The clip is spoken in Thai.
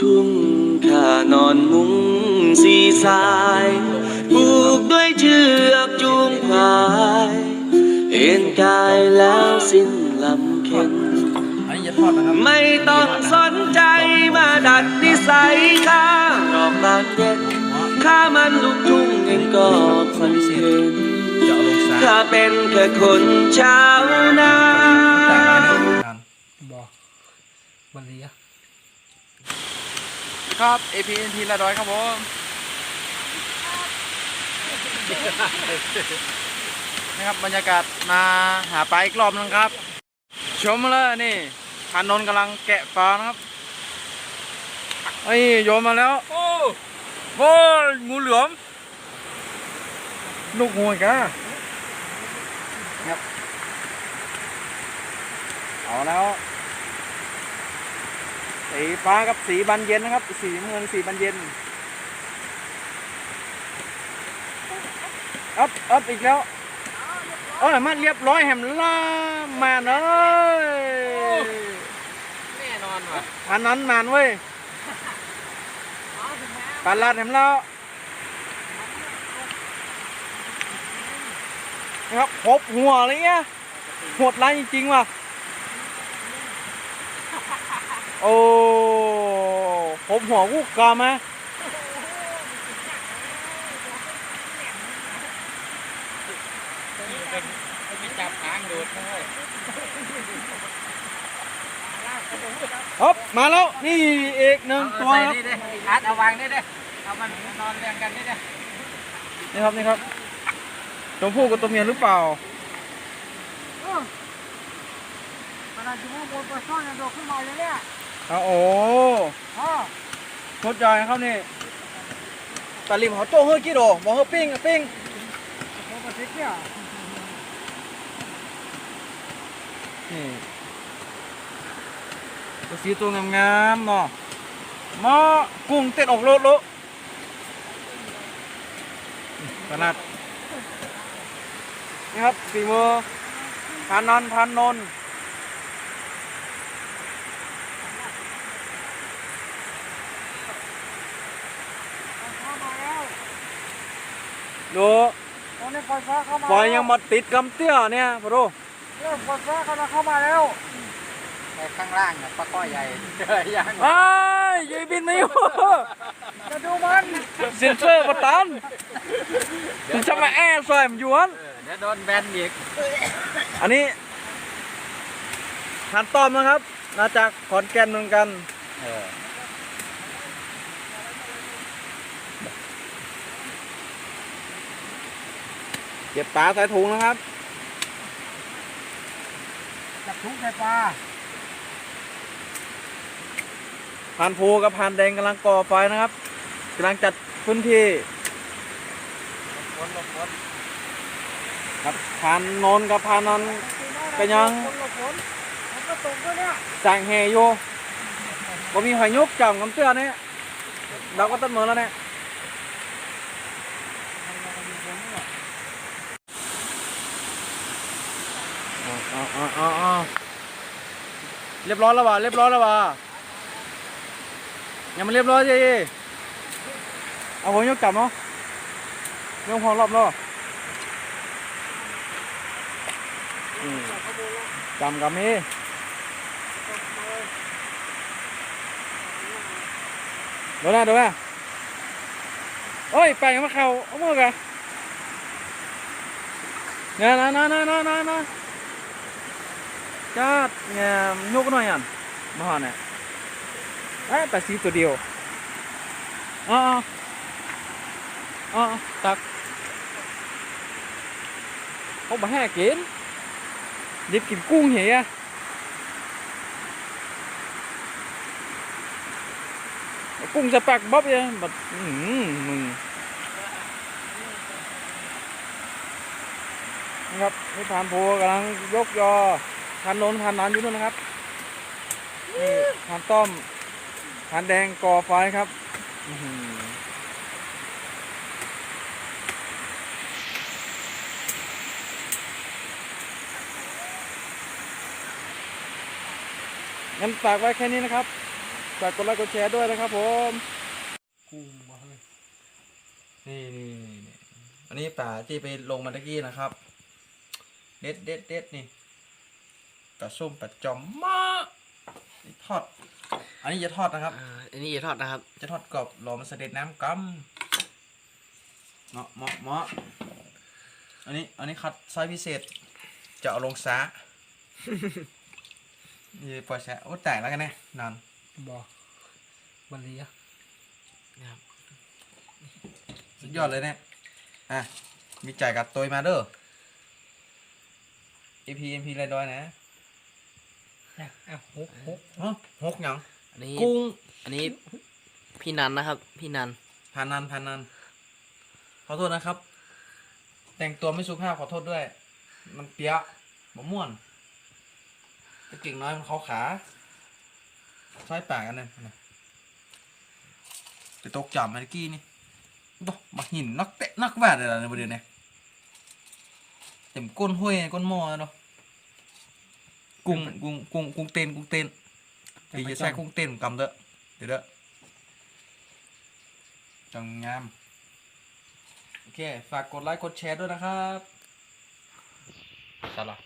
ทุ่งข้านอนมุ้งสีสายผูกด้วยเชือกจูงควายเอ็นกายแล้วสิ้นลำเค็นอันนี้จะทอดนะครับไม่ต้องสนใจมาดัดนิสัยข้ารอบบ้านเย็นข้ามันลูกทุ่งเองก็คอนเทนจะเอาลงสายข้าเป็นแค่คนชาวนาแต่งอะไรเนี่ยการบอกวันนี้ ครับ APNT ละร้อยครับผมนะครับบรรยากาศมาหาปลาอีกรอบนึงครับ ชมเลยนี่พานนท์กำลังแกะปลานะครับไอ้ยโยนมาแล้ว โอ้โหงูเหลือมลูกงูอีกอะครับเอาแล้ว สีฟ้ากับสีบานเย็นนะครับ สีน้ำเงินสีบานเย็นอัพอัพอีกแล้วเอ้ยมันเรียบร้อยแหมล่ามาเอ้ยแน่นอนว่ะพันนั้นนานเว้ยปลาลาดแหมแล้วนะครับครบหัวเลยเงี้ยโหดร้ายจริงๆว่ะ โอ้ ผมหัวกูกามาไปจับหางดูดเลยฮึบมาแล้วนี่อีกหนึ่งตัวใส่ครับนี่เด้อัดเอาวางนี่เด้เอามันนอนเรียงกันนี่เด้นี่ครับนี่ครับตัวผู้กับตัวเมียหรือเปล่ามันอาจจะมองบนปลาช่อนโดดขึ้นมาเลยเนี่ย เอาโอ้อ๋อโคตรใหญ่ครับนี่ตาลิมเขาโต้เฮ้ยกี่โดบอกเฮ้ยปิ้งอะปิ้งโดนกระติกเนี่ยนี่ตัวสีตัวงามๆเนาะหมอกุ้งเต็ดออกโลดโลขนาดนี่ครับฝีมือพานนันพานนนท์ เข้ามาแล้ว ดูตอนนี้ปล่อยฟ้าเข้ามาปล่อยยังมาติดกำเตี้ยเนี่ยพอดูเริ่มปล่อยฟ้ากำลังเข้ามาแล้วแต่ข้างล่างน่ะปลาก้อยใหญ่เจอยังไอ้ยยายบินไม่อยู่จะดูมันเซนเซอร์ประตันถึงจะมาแอบใส่มันอยู่อันเดี๋ยวโดนแบนอีกอันนี้ทานต้อมนะครับมาจากขอนแก่นเหมือนกัน เออ เก็บปลาใส่ถุงนะครับ จับถุงใส่ปลาพานภูกับพานแดงกำลังก่อไฟนะครับกำลังจัดพื้นที่คนหลบฝนครับพานโนนกับพานนันก็ยังคนหลบฝนมันก็ตกด้วยเนี่ยสั่งแห่อยู่บ่มีหอยยุกจ่องกำเตื้อเนี่ยเราก็ต้นเหมือนแล้วเนี่ย เอาเอาเอาเอเรียบร้อยแล้วว่ะเรียบร้อยแล้วว่ะยังไม่เรียบร้อยจีเอาหัวยกจับเนาะยกพอรอบเนาะอืมจำกับมีเดี๋ยวนะเดี๋ยวนะโอ้ยไปยังมาเข่าเอามือกันเนี่ยนะนะนะนะนะนะ จัดเนี่ยยกหน่อยอะมาหาเนี่ยเอ้ยแต่สีตัวเดียวอ๋ออ๋อตักเขามาให้กินดิบกินกุ้งเหี้ยกุ้งจะปักบ๊อบยังบัดอื้อหือมึงนะครับนี่ผ่านโพกำลังยกยอ ผ่านโนนผ่านนานอยู่นู่นนะครับนี่ผ่านต้อมผ่านแดงก่อไฟครับงั้นฝากไว้แค่นี้นะครับ ฝากกดไลค์กดแชร์ด้วยนะครับผมกุ้งมาเลยนี่นี่นี่นี่อันนี้ป่าที่ไปลงมาตะกี้นะครับ เด็ดเด็ดเด็ดนี่ ปลาส้มปลาจอมมากนี่ทอด อันนี้จะทอดนะครับ อ่าอันนี้อย่าทอดนะครับ จะทอดกรอบรอมันเสด็จน้ำกำเหมาะเหมาะเหมาะอันนี้ อันนี้คัดไซส์พิเศษ จะเอาลงซะนี่ปล่อยแชะโอ้แตกแล้วกันแน่นานบอกบันเลียนะครับ สุดยอดเลยเนี่ยอะ มีจ่ายกับตัวมาเด้อ EP MP เลยดอยนะเนี่ยอะฮุกฮกฮะหกหยังอันนี้กุ้งอันนี้พี่นันนะครับ พี่นันพานันพานันขอโทษนะครับ แต่งตัวไม่สุภาพขอโทษด้วย มันเปียะบะม่วนไอ้เก่งน้อยมันเขาขาใช้ปากกันเลยนะจะตกจับมาเมื่อกี้นี่ดอกมาหินนักเตะนักแวดอะไรในประเด็นเนี่ยเต็มก้นห้วยก้นหม้อแล้วเนาะ กุ้งกุ้งกุ้งกุ้งเต้นกุ้งเต้นดีจะใช้กุ้งเต้นกำเด้อเดี๋ยวเด้อจังงามโอเค ฝากกดไลค์กดแชร์ด้วยนะครับสลับ